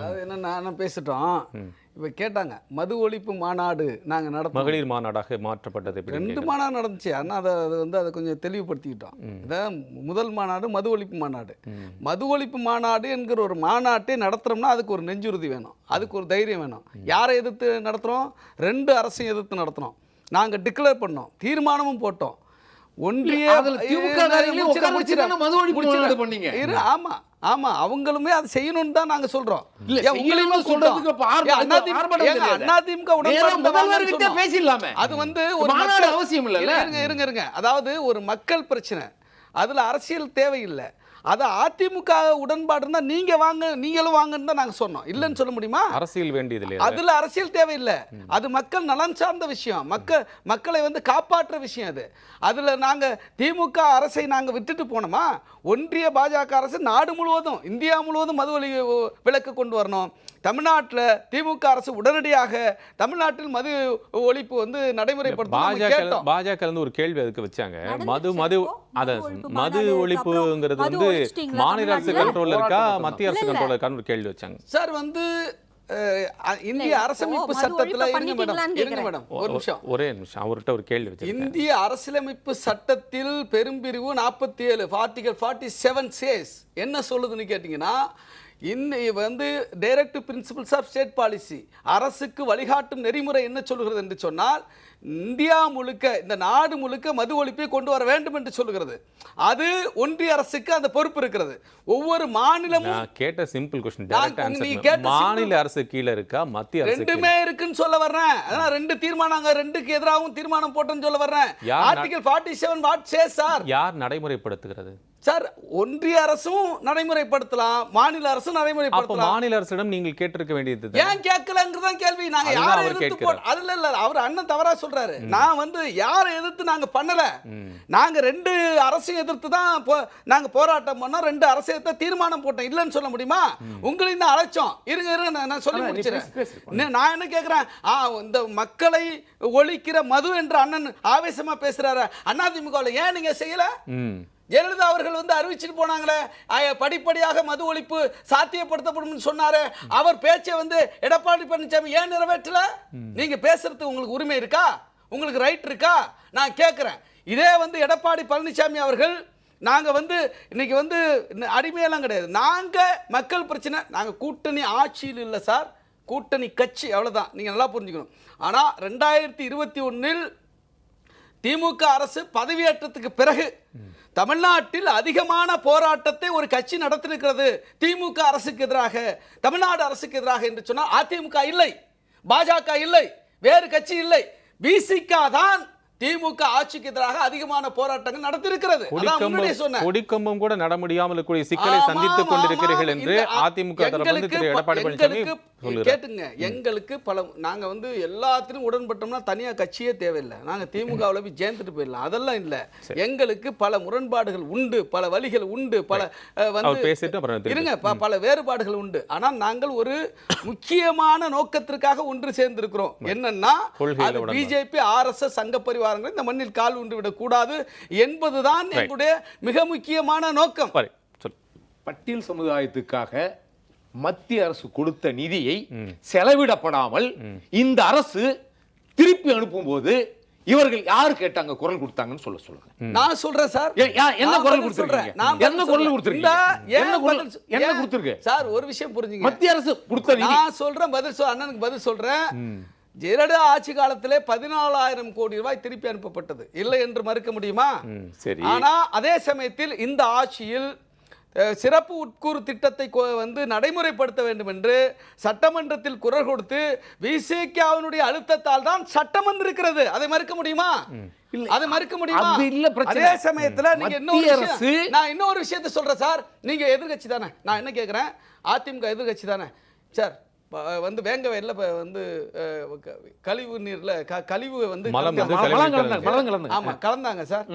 அது என்ன நான் பேசிட்டோம். இப்போ கேட்டாங்க மது ஒழிப்பு மாநாடு நாங்க நடத்தோம் மகளிர் மாநாடாக மாற்றப்பட்டது ரெண்டு மாநாடு நடந்துச்சு. ஆனால் அதை அது வந்து அதை கொஞ்சம் தெளிவுபடுத்திக்கிட்டோம். இதான் முதல் மாநாடு மது ஒழிப்பு மாநாடு. மது ஒழிப்பு மாநாடு என்கிற ஒரு மாநாட்டை நடத்துறோம்னா அதுக்கு ஒரு நெஞ்சுறுதி வேணும். அதுக்கு ஒரு தைரியம் வேணும். யாரை எதிர்த்து நடத்துகிறோம் ரெண்டு அரசையும் எதிர்த்து நடத்துகிறோம் நாங்கள் டிக்ளேர் பண்ணோம். தீர்மானமும் போட்டோம். ஒன்றிய அதுல திமுக காரங்களே முடிச்சிடறேன், உட்கார வச்சு தானே முடிச்சிடறேன். மது ஒழிப்பு முடிச்சிடறேன். மாநாடு பண்ணீங்க. இரு, ஆமா. ஆமா அவங்களுமே அதை செய்யணும்னு தான் நாங்க சொல்றோம். இல்ல, உங்களையுமே ஆர்ப்பாட்டம் அதிமுக. பேசிடலாமே. அது வந்து ஒரு அவசியம் இல்லைல்ல? இருங்க இருங்க இருங்க. அதாவது ஒரு மக்கள் பிரச்சனை. அதுல அரசியல் தேவையில்லை. அது அதிமுக உடன்பாடு இருந்தா நீங்க வாங்க நீங்களும் வாங்கன்னு தான் நாங்க சொன்னோம். இல்லைன்னு சொல்ல முடியுமா? அரசியல் வேண்டியது அதுல அரசியல் தேவையில்லை. அது மக்கள் நலன் சார்ந்த விஷயம். மக்கள் மக்களை வந்து காப்பாற்றுற விஷயம் அது. அதுல நாங்க திமுக அரசை நாங்க விட்டுட்டு போனோமா? ஒன்றிய பாஜக அரசு நாடு முழுவதும் இந்தியா முழுவதும் மது விலக்கு கொண்டு வரணும். தமிழ்நாட்டில் திமுக அரசு உடனடியாக தமிழ்நாட்டில் மது ஒழிப்பு வந்து நடைமுறைப்படுத்தணும் நாங்க பாஜக இருந்து ஒரு கேள்வி அதுக்கு வச்சாங்க. மது மது இப்போ. அத மது ஒழிப்புங்கிறது வந்து மாநில அரசு? கண்ட்ரோல்ல இருக்கா? மத்திய அரசு. கண்ட்ரோல்ல இருக்கான்னு ஒரு கேள்வி வச்சாங்க. சார் வந்து இந்திய அரசமைப்பு சட்டத்துல இருங்க மேடம். இருங்க. மேடம். ஒரு நிமிஷம். ஒரே நிமிஷம். அவர்கிட்ட ஒரு கேள்வி வச்சிருக்கேன். இந்திய அரசியலமைப்பு சட்டத்தில் பெரும்பிரிவு நாற்பத்தி ஏழு ஆர்டிகல் ஃபார்ட்டி செவன் சேஸ் என்ன சொல்லுதுன்னு கேட்டிங்கன்னா இந்த வந்து direct principles of state policy அரசுக்கு வழிகாட்டும் நெறிமுறை என்ன சொல்கிறது என்று சொன்னால் இந்தியா முழுக்க இந்த நாடு முழுக்க மது ஒழிப்பை கொண்டு வர வேண்டும் என்று சொல்லுகிறது அது ஒன்றிய அரசுக்கு அந்த பொறுப்பு இருக்கிறது. ஒவ்வொரு மாநிலமும் கேட்ட சிம்பிள் கொஸ்டின் மாநில அரசு கீழ இருக்கா மத்திய ரெண்டுமே இருக்குன்னு சொல்ல வர்றேன். அதான் ரெண்டு தீர்மானங்க ரெண்டுக்கு எதிராகவும் தீர்மானம் போட்டோன்னு சொல்ல வர்றேன். Article forty seven what say sir யார் நடைமுறைப்படுத்துகிறது? சார் ஒன்றிய அரசும் நடைமுறைப்படுத்தலாம் மாநில அரசும் நடைமுறைப்படுத்தலாம். மாநில அரசிடம் நீங்கள் கேட்டிருக்க வேண்டியது ஏன் கேட்கலங்கிறதான் கேள்வி. நாங்க யாரை எதிர்த்து அதுல இல்ல அவர் அண்ணன் தவறா சொல்றாரு. நான் வந்து யாரை எதிர்த்து நாங்க பண்ணல? நாங்க ரெண்டு அரசையும் எதிர்த்து தான் நாங்க போராட்டம் பண்ணோம். ரெண்டு அரசை எதிர்த்து தீர்மானம் போட்டோம். இல்லைன்னு சொல்ல முடியுமா? உங்களையும் தான் அழைச்சோம். இருங்க இருங்க நான் சொல்லி. இன்னும் நான் என்ன கேட்குறேன் இந்த மக்களை ஒழிக்கிற மது என்ற அண்ணன் ஆவேசமா பேசுறாரு. அதிமுகவில் ஏன் நீங்க செய்யல? ஜெயலலிதா அவர்கள் வந்து அறிவிச்சிட்டு போனாங்களே. படிப்படியாக மது ஒழிப்பு சாத்தியப்படுத்தப்படும் சொன்னாரு. அவர் பேச்சை வந்து எடப்பாடி பழனிசாமி ஏன் நிறைவேற்றல? நீங்க பேசுறதுக்கு உங்களுக்கு உரிமை இருக்கா? உங்களுக்கு ரைட் இருக்கா? நான் கேட்குறேன் இதே வந்து எடப்பாடி பழனிசாமி அவர்கள் நாங்க வந்து இன்னைக்கு வந்து அடிமையெல்லாம் கிடையாது. நாங்க மக்கள் பிரச்சனை நாங்க கூட்டணி ஆட்சியில் இல்லை சார். கூட்டணி கட்சி அவ்வளவுதான். நீங்க நல்லா புரிஞ்சுக்கணும். ஆனா ரெண்டாயிரத்தி இருபத்தி ஒன்னில் திமுக அரசு பதவியேற்றத்துக்கு பிறகு தமிழ்நாட்டில் அதிகமான போராட்டத்தை ஒரு கட்சி நடத்திருக்கிறது திமுக அரசுக்கு எதிராக தமிழ்நாடு அரசுக்கு எதிராக என்று சொன்னால் அதிமுக இல்லை பாஜக இல்லை வேறு கட்சி இல்லை. பிசிக தான் திமுக ஆட்சிக்கு எதிராக அதிகமான போராட்டங்கள் நடத்திருக்கிறது. கொடிக்கம்பம் கூட நட முடியாமல் இருக்கக்கூடிய சிக்கலை சந்தித்துக் கொண்டிருக்கிறீர்கள். என்று அதிமுக கேட்டுங்க எங்களுக்கு பல நாங்க வந்து எல்லாத்திலும் உடன்பட்டோம்னா தனியா கட்சியே தேவையில்லை. நாங்க திமுகவில் போய் சேர்ந்துட்டு போயிடலாம். அதெல்லாம் இல்ல. எங்களுக்கு பல முரண்பாடுகள் உண்டு பல வழிகள் உண்டு பல வந்து. இருங்க பல வேறுபாடுகள் உண்டு. ஆனால் நாங்கள் ஒரு முக்கியமான நோக்கத்திற்காக ஒன்று சேர்ந்திருக்கிறோம். என்னன்னா. பிஜேபி ஆர்எஸ்எஸ் சங்க பரிவாரங்கள் இந்த மண்ணில் கால் விடக்கூடாது என்பதுதான் எங்களுடைய மிக முக்கியமான நோக்கம். பட்டியல் சமுதாயத்துக்காக மத்திய அரசு கொடுத்த நிதியை செலவிடப்படாமல் இந்த அரசு திருப்பி அனுப்பும்போது இவர்கள் யார் கேட்டாங்க குரல் கொடுத்தாங்கன்னு சொல்ல சொல்லுங்க. நான் சொல்றேன் சார். என்ன குரல் கொடுத்திருக்கீங்க? என்ன குரல். கொடுத்திருக்கீங்க? என்ன குரல்- என்ன? கொடுத்திருக்கு? சார் ஒரு விஷயம் புரிஞ்சுங்க. மத்திய அரசு கொடுத்த நிதி. நான் சொல்றேன் பதில் சொல் அண்ணனுக்கு பதில் சொல்றேன். ஜெயலலிதா ஆட்சி காலத்திலே பதினாலாயிரம் கோடி ரூபாய் திருப்பி அனுப்பப்பட்டது. இல்லை என்று மறுக்க முடியுமா? சரி. ஆனா அதே சமயத்தில் இந்த ஆட்சியில் சிறப்பு உட்கூறு திட்டத்தை வந்து நடைமுறைப்படுத்த வேண்டும் என்று சட்டமன்றத்தில் குரல் கொடுத்து விசிகாவினுடைய அழுத்தத்தால் தான் சட்டம் வந்திருக்கிறது அதை மறுக்க முடியுமா? அதை மறுக்க முடியுமா? அது இல்ல. அதே சமயத்துல நீங்க இன்னொரு நான் இன்னொரு விஷயத்தை சொல்றேன் சார். நீங்க எதிர்க்கட்சி தானே. நான் என்ன கேட்குறேன் அதிமுக எதிர்க்கட்சி தானே. சார் வந்து வேங்கவயல்ல இப்ப வந்து கழிவு நீர்ல க- கழிவு வந்து. ஆமா கலந்தாங்க சார்.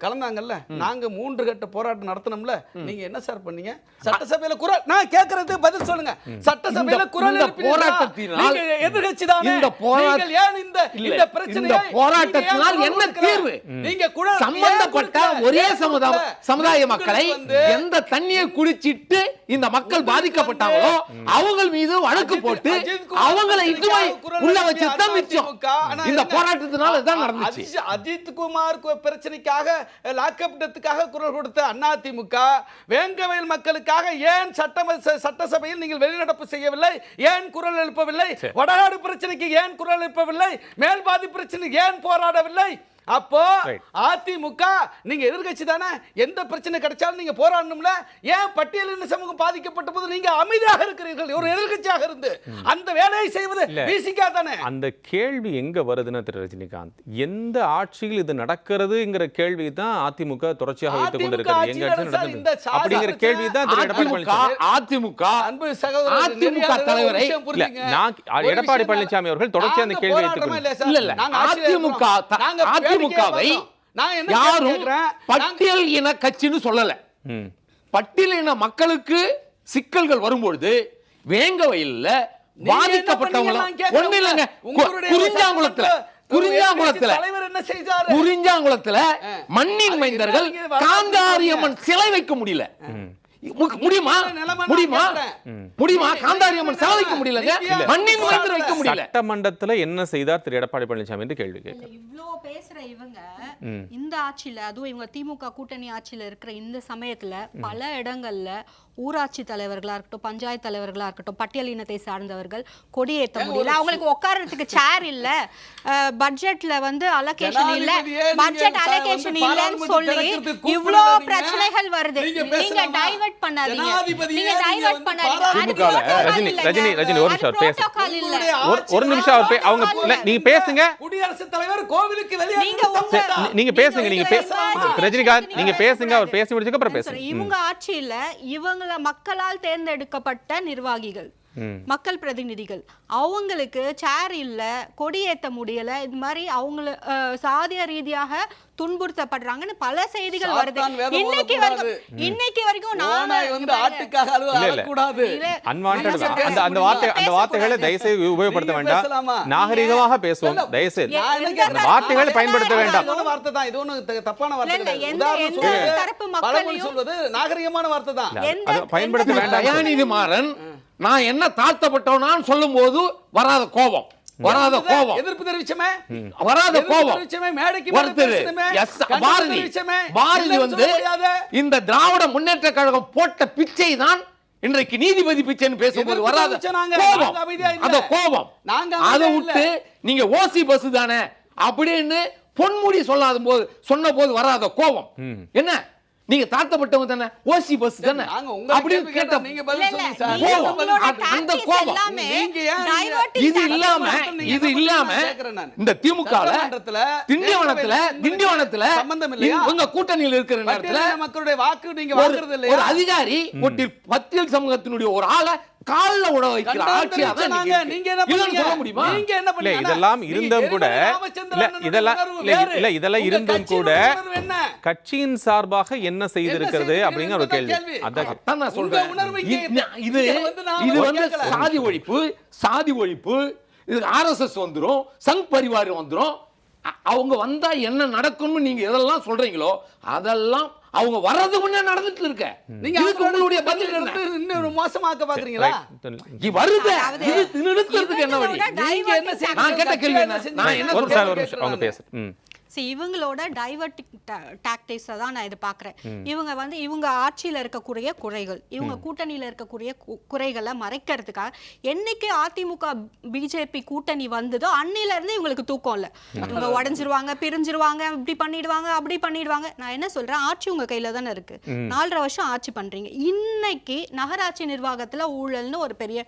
கலந்தாங்கல்ல? நாங்க மூன்று கட்ட போராட்டம் நடத்தினோம்ல நீங்க என்ன சார் பண்ணீங்க? சட்டசபையில குரல் நான் கேக்குறது பதில் சொல்லுங்க. சட்டசபையில குரல்? போராட்டத்தினால் நீங்க எதிர்க்கட்சி தானே. இந்த ஏன் இந்த இந்த பிரச்சனையை இந்த போராட்டத்தினால் என்ன தீர்வு? நீங்க குரல் சம்பந்தப்பட்ட? ஒரே சமுதாய? சமுதாய மக்களை எந்த தண்ணியை குடிச்சிட்டு இந்த மக்கள் பாதிக்கப்பட்டாங்களோ அவங்க மீது வழக்கு போட்டு அவங்களை குரல் உள்ள வச்சு தான் மிச்சம். இந்த. போராட்டத்தினால இதான் நடந்துச்சு. அஜித் குமார் பிரச்சனைக்காக லாக்அப் டெத்துக்காக குரல் கொடுத்த அதிமுக வேங்கவயல் மக்களுக்காக ஏன் சட்டம சட்டசபையில் நீங்கள் வெளிநடப்பு செய்யவில்லை? ஏன் குரல் எழுப்பவில்லை? வடநாடு பிரச்சனைக்கு ஏன் குரல் எழுப்பவில்லை? மேல்பாதி பிரச்சனைக்கு ஏன் போராடவில்லை? அப்போ. அதிமுக நீங்க எதிர்க்கட்சி தானே எந்த பிரச்சனை கிடைச்சாலும் நீங்க போராடணும்ல ஏன் பட்டியலின சமூகம் பாதிக்கப்பட்ட போது நீங்க அமைதியாக இருக்கிறீர்கள் ஒரு எதிர்க்கட்சியாக இருந்து அந்த வேலையை செய்வது. விசிகா தானே அந்த கேள்வி எங்க வருதுன்னா திரு ரஜினிகாந்த் எந்த ஆட்சியில் இது நடக்கிறதுங்கிற கேள்வி தான் அதிமுக தொடர்ச்சியாக வைத்துக் கொண்டிருக்கிறது எங்க ஆட்சி அப்படிங்கிற கேள்வி தான் திரு எடப்பாடி அதிமுக பழனிசாமி அதிமுக அன்பு சகோதரர் அதிமுக தலைவரை-. நான் எடப்பாடி பழனிசாமி அவர்கள் தொடர்ச்சியா அந்த கேள்வி வைத்துக் இல்லையா சார்? இல்ல, இல்ல. நாங்க ஆட்சியில அதிமுக அதிமுகவை யாரும் பட்டியல் இன கட்சின்னு சொல்லல. பட்டியல் இன மக்களுக்கு சிக்கல்கள் வரும்பொழுது வேங்க வயல்ல பாதிக்கப்பட்டவங்க. ஒண்ணு இல்லைங்க. குறிஞ்சாங்குளத்துல குறிஞ்சாங்குளத்துல எதிர்க்கட்சி தலைவர் என்ன செய்தாரு? குறிஞ்சாங்குளத்துல மண்ணின் மைந்தர்கள் காந்தாரியம்மன் சிலை வைக்க முடியல. முடியுமா? முடியுமா. முடியுமா? சிலை நீங்க வைக்க முடியலங்க. மண்ணின் மைந்தர் வைக்க முடியல. சட்டமன்றத்துல என்ன செய்தார் திரு எடப்பாடி பழனிசாமி என்று கேள்வி கேட்கிறேன். இவ்ளோ பேசுற இவங்க. இந்த ஆட்சியில அதுவும் இவங்க திமுக கூட்டணி ஆட்சியில இருக்கிற இந்த சமயத்துல பல இடங்கள்ல ஊராட்சி தலைவர்களா இருக்கட்டும் பஞ்சாயத்து தலைவர்களா இருக்கட்டும் பட்டியல் இனத்தை சார்ந்தவர்கள் கொடியேற்ற முடியல. அவங்களுக்கு உட்கார்றதுக்கு சேர் இல்ல. பட்ஜெட்ல வந்து அலோகேஷன் இல்ல. பட்ஜெட் அலோகேஷன் இல்லன்னு சொல்லி இவ்ளோ கூப்பிடாதீங்க. பிரச்சனைகள் வருது. நீங்க? டைவர்ட் பண்ணாதீங்க. நீங்க டைவர்ட் பண்ணாதீங்க. ரஜினி. ரஜினி, ரஜினி, ஒரு நிமிஷம் பேச- ஒரு- நிமிஷம் அவர் அவங்க நீங்க பேசுங்க. குடியரசுத் தலைவர் கோவிலுக்கு வெளியே நீங்க பேசுங்க நீங்க. ரஜினிகாந்த் நீங்க பேசுங்க. அவர் பேசி முடிச்சதுக்கு அப்புறம் பேசுங்க. இவங்க ஆட்சியில மக்களால் தேர்ந்தெடுக்கப்பட்ட நிர்வாகிகள். மக்கள் பிரதிநிதிகள் அவங்களுக்கு சேர் இல்ல கொடியேத்த முடியல இது மாதிரி அவங்கள சாதிய ரீதியாக துன்புறுத்தப்படுறாங்கன்னு பல செய்திகள் வருது இன்னைக்கு. வரைக்கும் இன்னைக்கு வரைக்கும் நாம வந்து ஆட்டுக்காக அழுவ இல்ல, இல்ல. அழக்கூடாது இல்ல, அன்வான்ட் என்ன சொல்றது? அந்த அந்த வார்த்தை அந்த. வார்த்தைகளை தயவுசெய்து உபயோகப்படுத்த வேண்டாம்? நாகரிகமாக பேசுவோம் தயவுசெய்து? தரப்பு வார்த்தைகளை பயன்படுத்த வேண்டாம். வார்த்தை தான் இது ஒண்ணும் த- தப்பான வார்த்தை. எந்த- தரப்பு மக்களையும் சொல்வது நாகரிகமான வார்த்தை தான் பயன்படுத்த வேண்டாம் தயாநிதி மாறன் நான் என்ன தாழ்த்தப்பட்டவனான்னு சொல்லும் போது வராத கோபம். வராத கோபம். எதிர்ப்பு தெரிவிச்சமே? வராத கோபம். பாரதி. பாரதி வந்து. இந்த திராவிட முன்னேற்ற கழகம் போட்ட பிச்சை தான் இன்றைக்கு நீதிபதி பிச்சைன்னு பேசும்போது வராத கோபம். அந்த கோபம். நாங்க அதை விட்டு நீங்க ஓசி பஸ் தானே அப்படின்னு பொன்முடி சொல்லாத போது சொன்ன போது வராத கோபம். என்ன? நீங்க தாழ்த்தப்பட்டவங்க தானே ஓசி பஸ் தானே கேட்ட நீங்க பதில் இல்ல, இல்ல, சொல்லுங்க சார். உங்களோட அந்த- கோபம். இது இல்லாம இது இல்லாம. இந்த சட்டமன்றத்துல திண்டிவனத்துல திண்டிவனத்துல சம்பந்தம் இல்லையா? உங்க கூட்டணியில் இருக்கிற நேரத்துல மக்களுடைய வாக்கு நீங்க ஒரு வாங்குறது ஒரு இல்லையா அதிகாரி ஒட்டி பத்தியல் சமூகத்தினுடைய ஒரு ஆளை கால்ல உட வைக்கிற ஆட்சியா தான் நீங்க என்ன முடியுமா? நீங்க என்ன பண்ணீங்க? இதெல்லாம் இருந்தும் கூட இல்ல இதெல்லாம் இல்ல இதெல்லாம் இருந்தும் கட்சியின் கூட? கட்சியின் சார்பாக என்ன செய்திருக்கிறது அப்படிங்கிற ஒரு கேள்வி. அதான் நான் சொல்றேன். இது- இது வந்து. சாதி ஒழிப்பு சாதி ஒழிப்பு இது ஆர்எஸ்எஸ் வந்துரும் சங் பரிவார் வந்துரும். அவங்க வந்தா என்ன நடக்கும்னு நீங்க எதெல்லாம் சொல்றீங்களோ அதெல்லாம் அவங்க வர்றது முன்னே நடந்துட்டு இருக்க. நீங்க இதுக்கு அவங்களோட உங்களுடைய பதில் இன்னும் மோசமாக்க பாக்குறீங்களா? வருது. இது நிறுத்துறதுக்கு என்ன வழி? நீங்க என்ன? நான் கேட்ட கேள்வி நான் என்ன? ஒரு அவங்க நானு. See, இவங்களோட டைவர்டிங் டாக்டிக்ஸை தான் நான் இது பார்க்குறேன். இவங்க வந்து இவங்க ஆட்சியில் இருக்கக்கூடிய குறைகள் இவங்க கூட்டணியில் இருக்கக்கூடிய குறைகளை மறைக்கிறதுக்காக என்னைக்கு அதிமுக பிஜேபி கூட்டணி வந்ததோ அன்னில இருந்து இவங்களுக்கு தூக்கம் இல்லை. இவங்க உடஞ்சிருவாங்க பிரிஞ்சிருவாங்க இப்படி பண்ணிடுவாங்க அப்படி பண்ணிடுவாங்க. நான் என்ன சொல்றேன்? ஆட்சி உங்க கையில தானே இருக்கு. நாலரை வருஷம் ஆட்சி பண்றீங்க. இன்னைக்கு நகராட்சி நிர்வாகத்துல ஊழல்னு ஒரு பெரிய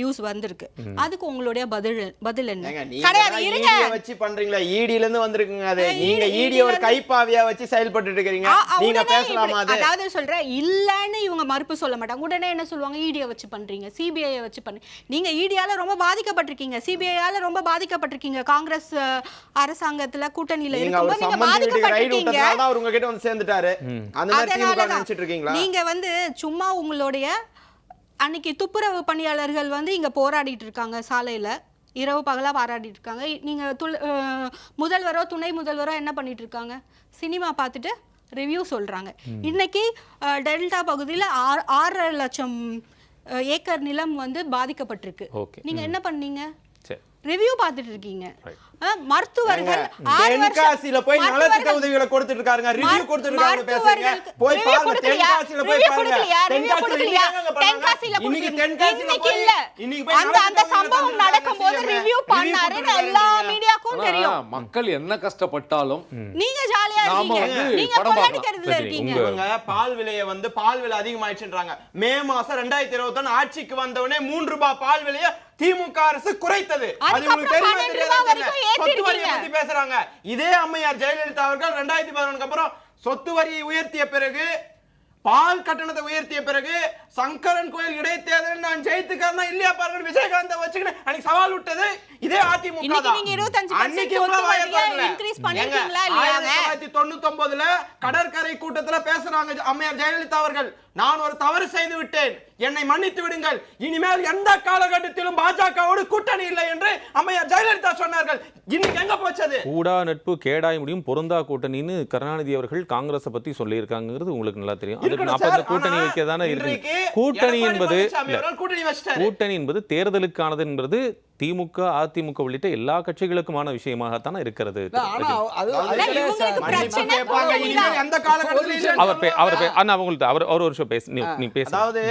நியூஸ் வந்திருக்கு. அதுக்கு உங்களுடைய பதில் பதில் என்ன? கிடையாது இருங்க. ய வச்சு பண்றீங்களா? ED ல இருந்து வந்திருக்குங்க அது. நீங்க ஈடி ஒரு கைப்பாவியா வச்சு செயல்பட்டு இருக்கிறீங்க. நீங்க பேசலாமா அதாவது சொல்றேன் இல்லன்னு இவங்க மறுப்பு சொல்ல மாட்டாங்க. உடனே என்ன சொல்லுவாங்க? ஈடியை வச்சு பண்றீங்க சிபிஐ வச்சு பண்ணி நீங்க ஈடியால ரொம்ப பாதிக்கப்பட்டிருக்கீங்க. சிபிஐயால ரொம்ப பாதிக்கப்பட்டிருக்கீங்க. காங்கிரஸ் அரசாங்கத்துல கூட்டணியில இருக்கும்போது நீங்க பாதிக்கப்பட்டிருக்கீங்க. அவர் உங்ககிட்ட வந்து சேர்ந்துட்டாரு. அந்த மாதிரி திமுக நினைச்சிட்டு இருக்கீங்களா நீங்க வந்து சும்மா உங்களுடைய அன்னைக்கு துப்புரவு பணியாளர்கள் வந்து இங்க போராடிட்டு இருக்காங்க சாலையில. இரவு பகலா போராடிட்டு இருக்காங்க நீங்க துள் முதல்வரோ துணை முதல்வரோ என்ன பண்ணிட்டு இருக்காங்க சினிமா பார்த்துட்டு ரிவ்யூ சொல்றாங்க. இன்னைக்கு டெல்டா பகுதியில ஆறு ஆறரை லட்சம் ஏக்கர் நிலம் வந்து பாதிக்கப்பட்டிருக்கு. ஓகே. நீங்க என்ன பண்ணீங்க? ரிவ்யூ பார்த்துட்டு இருக்கீங்க மருத்துவர்கள் தென்காசியில போய் நலத்திட்ட உதவிகளை கொடுத்துட்டு இருக்காங்க ரிவ்யூ கொடுத்துட்டு இருக்காங்க போய் பாருங்க? தென்காசியில போய் தென்காசியில? இன்னைக்கு? தென்காசியில போய். இன்னைக்கு போய் அந்த அந்த சம்பவம் நடக்கும்போது ரிவ்யூ எல்லா மீடியாக்கும் தெரியும். மக்கள் என்ன கஷ்டப்பட்டாலும் நீங்க ஜாலியா இருக்கீங்க. நீங்க. இருக்கீங்க. பால் விலையை வந்து பால் விலை அதிகமாயிடுச்சுன்றாங்க. மே மாசம் ரெண்டாயிரத்தி இருபத்தொன்னு ஆட்சிக்கு வந்தவொடனே மூன்று ரூபாய் பால் விலையை திமுக அரசு குறைத்தது. அது உங்களுக்கு தெரியுமா தெரியாதா சொத்து வரியை. பத்தி பேசுறாங்க இதே அம்மையார் ஜெயலலிதா அவர்கள் ரெண்டாயிரத்தி பதினொன்னுக்கு அப்புறம் சொத்து வரியை உயர்த்திய பிறகு பால் கட்டணத்தை உயர்த்திய பிறகு சங்கரன் கோயில் இடைத்தேர்தல் நான் ஜெயித்துக்காரனா இல்லையா பாருங்க விஜயகாந்த வச்சுக்கின்னு அன்னைக்கு சவால் விட்டது இதே அதிமுக இன்னைக்கு தான் நீங்க 25% அன்னைக்கு சொத்து இவ்வளவு வாயை வரியை திறக்கல. increase ஏங்க, பண்ணிருக்கீங்களா இல்லையாங்க? 1999 கடற்கரை கூட்டத்துல பேசுறாங்க அம்மையார் ஜெயலலிதா அவர்கள் நான் ஒரு தவறு செய்து விட்டேன். என்னை மன்னித்து விடுங்கள். இனிமேல் எந்த காலகட்டத்திலும் பாஜகவோடு கூட்டணி இல்லை என்று அம்மையார் ஜெயலலிதா சொன்னார்கள். இன்னைக்கு எங்க போச்சது? கூடா நட்பு கேடாய் முடியும் பொருந்தா கூட்டணின்னு கருணாநிதி அவர்கள் காங்கிரஸை பத்தி சொல்லியிருக்காங்கிறது உங்களுக்கு நல்லா தெரியும். அதுக்கு சார், கூட்டணி வைக்க தானே இருக்கு கூட்டணி என்பது கூட்டணி என்பது தேர்தலுக்கானது என்பது திமுக அதிமுக உள்ளிட்ட எல்லா கட்சிகளுக்குமான விஷயமாகத்தானே இருக்கிறது? அவர் அவர் அண்ணா அவங்கள்ட்ட அவர் ஒரு நிமிஷம் பேசு நீ நீ பேசு. அதாவது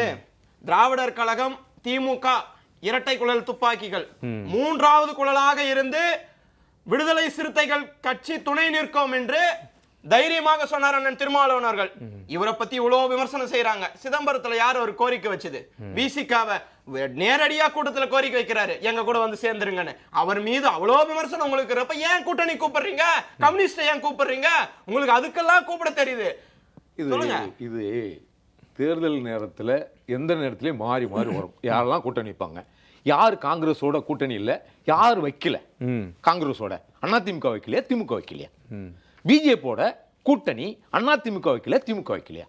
திராவிடர் கழகம் திமுக இரட்டை குழல் துப்பாக்கிகள். மூன்றாவது குழலாக இருந்து விடுதலை சிறுத்தைகள் கட்சி துணை நிற்கும் என்று தைரியமாக சொன்னார் அண்ணன் திருமாவளவன் அவர்கள். இவரை பத்தி இவ்வளவு விமர்சனம் செய்யறாங்க சிதம்பரத்துல யார் ஒரு கோரிக்கை வச்சது? விசிகாவை நேரடியா கூட்டத்துல கோரிக்கை வைக்கிறாரு. எங்க கூட வந்து சேர்ந்துருங்கன்னு. அவர் மீது அவ்வளவு விமர்சனம் உங்களுக்கு இருக்கிறப்ப ஏன் கூட்டணி கூப்பிடுறீங்க? கம்யூனிஸ்ட் ஏன் கூப்பிடுறீங்க? உங்களுக்கு அதுக்கெல்லாம் கூப்பிட தெரியுது. இது சொல்லுங்க. இது தேர்தல் நேரத்துல எந்த நேரத்திலயும் மாறி மாறி வரும். யாரெல்லாம் கூட்டணி வைப்பாங்க? யார் காங்கிரஸோட கூட்டணி இல்ல? யார் வைக்கல? ம். காங்கிரஸோட. அதிமுக வைக்கலையா? திமுக வைக்கலையா? பிஜேபியோட கூட்டணி அதிமுக வைக்கல திமுக வைக்கலையா?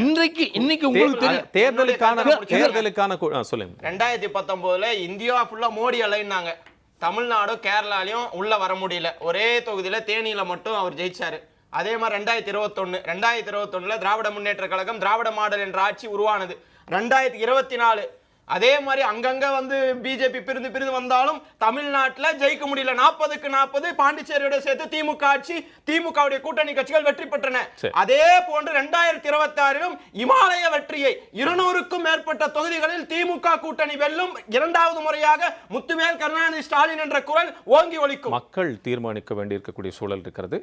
இன்றைக்கு இன்னைக்கு உங்களுக்கு தேர்தலுக்கான தேர்தலுக்கான சொல்லுங்க. ரெண்டாயிரத்தி பத்தொன்பதுல இந்தியா ஃபுல்லா மோடி அலைன்னாங்க தமிழ்நாடும் கேரளாலையும் உள்ள வர முடியல. ஒரே தொகுதியில தேனியில மட்டும் அவர் ஜெயிச்சாரு. அதே மாதிரி ரெண்டாயிரத்தி இருபத்தொன்னு ரெண்டாயிரத்தி இருபத்தொன்னுல திராவிட முன்னேற்ற கழகம் திராவிட மாடல் என்ற ஆட்சி உருவானது. ரெண்டாயிரத்தி இருபத்தி நாலு அதே மாதிரி அங்கங்க வந்து பிஜேபி பிரிந்து பிரிந்து வந்தாலும் தமிழ்நாட்டுல ஜெயிக்க முடியல. நாற்பதுக்கு நாற்பது பாண்டிச்சேரியோட சேர்த்து திமுக ஆட்சி திமுகவுடைய கூட்டணி கட்சிகள் வெற்றி பெற்றன. அதே போன்று ரெண்டாயிரத்தி இருபத்தி ஆறிலும் இமாலய வெற்றியை இருநூறுக்கும் மேற்பட்ட தொகுதிகளில் திமுக கூட்டணி வெல்லும் இரண்டாவது முறையாக முத்துவேல் கருணாநிதி ஸ்டாலின் என்ற குரல் ஓங்கி ஒலிக்கும். மக்கள் தீர்மானிக்க வேண்டியிருக்கக்கூடிய சூழல் இருக்கிறது.